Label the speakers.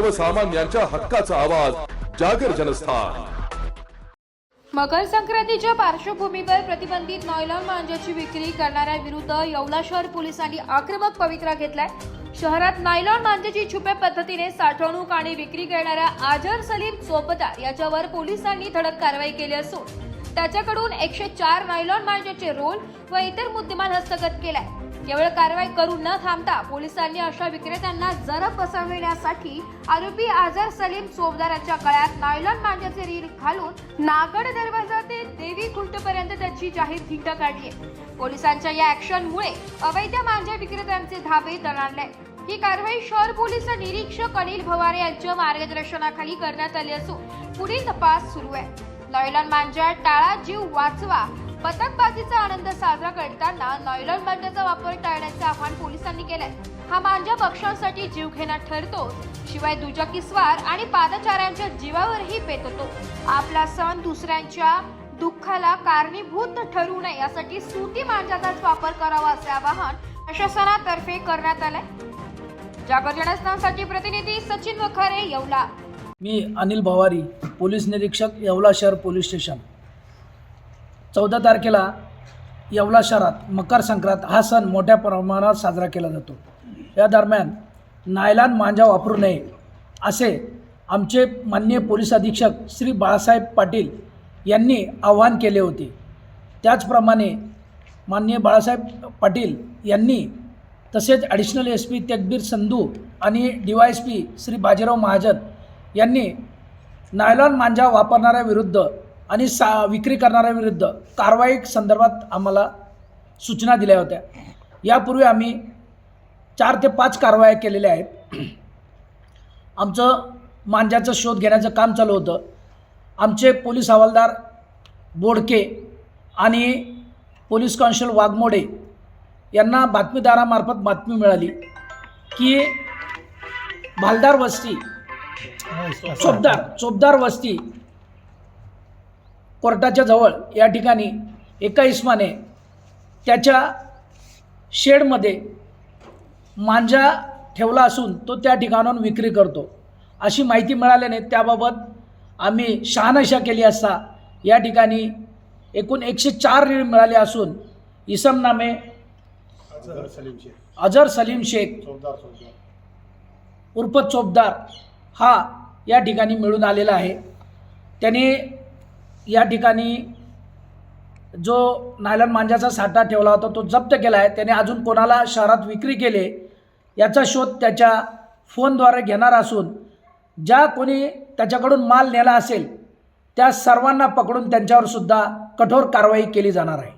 Speaker 1: सर्वसामान्यांच्या हक्काचा आवाज जागर जनस्थान.
Speaker 2: मकर संक्रांतीच्या पार्श्वभूमीवर प्रतिबंधित नॉयलॉन मांजाची विक्री करणाऱ्या विरुद्ध येवला शहर पोलिसांनी आक्रमक पवित्रा घेतलाय. शहरात नायलॉन मांजाची छुप्या पद्धतीने साठवणूक आणि विक्री करणाऱ्या आजर सलीम चोपदार याच्यावर पोलिसांनी धडक कारवाई केली असून त्याच्याकडून एकशे चार नायलॉन मांजाचे रोल व इतर मुद्देमाल हस्तगत केलाय. केवळ कारवाई करू न थांबता पोलिसांनी अशा विक्रेत्यांना जरब बसविण्यासाठी आरोपी आझर सलीम चोबदाराच्या गळ्यात नायलॉन मांजाचे रील घालून नागड दरवाजा ते देवी खुंटपर्यंत त्याची जाहीर धिंड काढली पोलिसांच्या या ऍक्शनमुळे अवैध मांजा विक्रेत्यांचे धावे दणाणले. ही कारवाई शहर पोलीस निरीक्षक अनिल भवारे यांच्या मार्गदर्शनाखाली करण्यात आली असून पुढील तपास सुरू आहे. नायलॉन मांजा टाळा जीव वाचवा पतंगबाजीचा आनंद साजरा करताना नॉयलॉन मांजाचा वापर टाळण्याचे आवाहन पोलिसांनी केलंय. हा मांजा पक्ष्यांसाठी जीवघेणा ठरतो. शिवाय दुचाकी स्वार आणि पादचाऱ्यांच्या जीवावरही पेटतो. आपला सण दुसऱ्यांच्या दुःखाला कारणीभूत ठरू नये यासाठी सुती मांजाचाच वापर करावा असे आवाहन प्रशासनातर्फे करण्यात आलंय. जागर जनस्थानसाठी प्रतिनिधी सचिन वखारे येवला.
Speaker 3: मी अनिल भवारी पोलीस निरीक्षक येवला शहर पोलीस स्टेशन. चौदा तारखेला येवला शहरात मकर संक्रांत हा सण मोठ्या प्रमाणात साजरा केला जातो. या दरम्यान नायलान मांजा वापरू नये असे आमचे माननीय पोलीस अधीक्षक श्री बाळासाहेब पाटील यांनी आवाहन केले होते. त्याचप्रमाणे माननीय बाळासाहेब पाटील यांनी तसेच ॲडिशनल एस पी तेकबीर संधू आणि D Y S P Shri Bajirao Mahajan यांनी नायलॉन मांजा वापरणाऱ्याविरुद्ध आणि सा विक्री करणाऱ्याविरुद्ध कारवाई संदर्भात आम्हाला सूचना दिल्या होत्या. यापूर्वी आम्ही चार ते पाच कारवाया केलेल्या आहेत. आमचं मांजाचा शोध घेण्याचं काम चालू होतं. आमचे पोलीस हवालदार बोडके आणि पोलीस कॉन्स्टेबल वाघमोडे यांना बातमीदारामार्फत बातमी मिळाली की भालदार वस्ती चोपदार चोपदार वस्ती कोर्टाच्या जवळ या ठिकाणी एका इस्माने त्याच्या शेडमध्ये मांजा ठेवला असून तो त्या ठिकाणाहून विक्री करतो. अशी माहिती मिळाल्याने त्याबाबत आम्ही शहानशा केली असता या ठिकाणी एकूण एकशे चार रीळ मिळाले असून इसम नामे अजर सलीम शेख उर्फ चोपदार हा या ठिकाणी मिळून आलेला आहे. त्याने या ठिकाणी जो नायलॉन मांजाचा साठा ठेवला होता तो जप्त केला आहे. त्याने अजून कोणाला शहरात विक्री केले याचा शोध त्याच्या फोनद्वारे घेणार असून ज्या कोणी त्याच्याकडून माल नेला असेल त्या सर्वांना पकडून त्यांच्यावर सुद्धा कठोर कारवाई केली जाणार आहे.